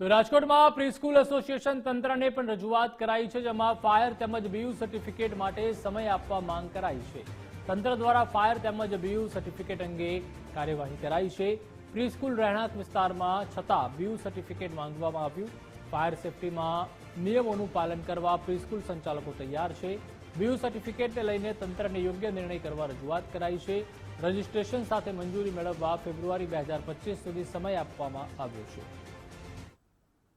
તો રાજકોટમાં preschool association તંત્રને પણ રજૂઆત કરાઈ છે, જેમાં ફાયર તેમજ બીયુ સર્ટિફિકેટ માટે સમય આપવા માંગ કરાઈ છે. તંત્ર દ્વારા ફાયર તેમજ બીયુ સર્ટિફિકેટ અંગે કાર્યવાહી કરાઈ છે. પ્રીસ્કૂલ રહેણાંક વિસ્તારમાં છતાં બીયુ સર્ટિફિકેટ માંગવામાં આવ્યું. ફાયર સેફટીમાં નિયમોનું પાલન કરવા પ્રીસ્કૂલ સંચાલકો તૈયાર છે. બીયુ સર્ટિફિકેટને લઈને તંત્રને યોગ્ય નિર્ણય કરવા રજૂઆત કરાઈ છે. રજીસ્ટ્રેશન સાથે મંજૂરી મેળવવા ફેબ્રુઆરી બે સુધી સમય આપવામાં આવ્યો છે.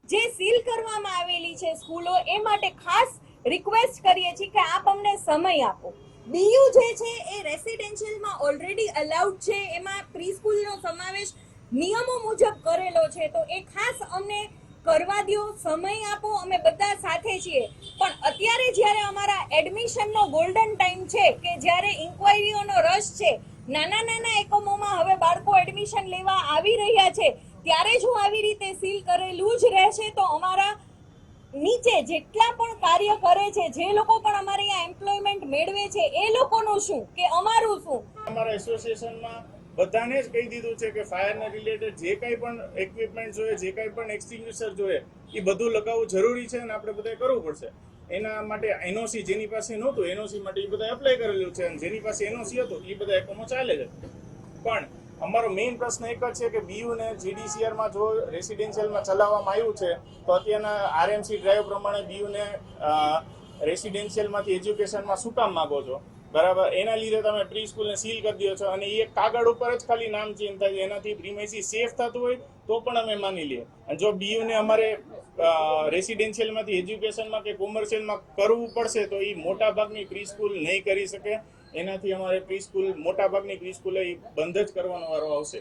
જે સીલ કરવામાં આવેલી છે સ્કૂલો, એ માટે ખાસ રિક્વેસ્ટ કરીએ છીએ કે આપ અમને સમય આપો. બીયુ જે છે એ રેસિડેન્શિયલમાં ઓલરેડી અલાઉડ છે. એમાં પ્રીસ્કૂલનો સમાવેશ નિયમો મુજબ કરેલો છે. તો એ ખાસ અમને કરવા દો સમય આપો, અમે બધા સાથે છીએ. પણ અત્યારે જ્યારે અમારા એડમિશનનો ગોલ્ડન ટાઈમ છે કે જ્યારે ઇન્ક્વાયરીઓનો રસ છે નાના નાના એકમોમાં હવે બાળકો એડમિશન લેવા આવી રહ્યા છે ત્યારે જો આવી રીતે સીલ કરેલું જ રહેશે તો અમારા નીચે જેટલા પણ કાર્ય કરે છે, જે લોકો પણ અમારે અહીંયા એમ્પ્લોયમેન્ટ મેળવે છે, એ લોકોનું શું? કે અમારું શું? અમારા એસોસિએશનમાં બધાને જ કહી દીધું છે કે ફાયરના રિલેટેડ જે કંઈ પણ ઇક્વિપમેન્ટ જોઈએ, જે કંઈ પણ એક્સટિંગ્વિશર જોઈએ, એ બધું લગાવવું જરૂરી છે અને આપણે બધાએ કરવું પડશે. એના માટે એનઓસી જેની પાસે નહોતું એનઓસી માટે એ બધા એપ્લાય કરેલું છે અને જેની પાસે એનઓસી હતું, એ બધા એકમો ચાલે છે પણ અમારો મેઇન પ્રશ્ન એક જ છે કે બીયુ ને જીડીસીઆરમાં જો રેસિડેન્શિયલમાં ચલાવવામાં આવ્યું છે, તો અત્યારના આરએમસી ડ્રાઈવ પ્રમાણે બીયુ ને રેસિડેન્શિયલમાંથી એજ્યુકેશનમાં શું કામ માગો છો? બરાબર? એના લીધે તમે પ્રી સ્કૂલને સીલ કરી દો છો અને એ કાગળ ઉપર જ ખાલી નામ ચેન્જ થાય એનાથી પ્રીમેસી સેફ થતું હોય, તો પણ અમે માની લઈએ. અને જો બીયુને અમારે રેસિડેન્શિયલમાંથી એજ્યુકેશનમાં કે કોમર્શિયલમાં કરવું પડશે, તો એ મોટા ભાગની પ્રી સ્કૂલ નહીં કરી શકે. એનાથી અમારે પ્રી સ્કૂલ મોટા ભાગની પ્રી સ્કૂલે બંધ જ કરવાનો વારો આવશે.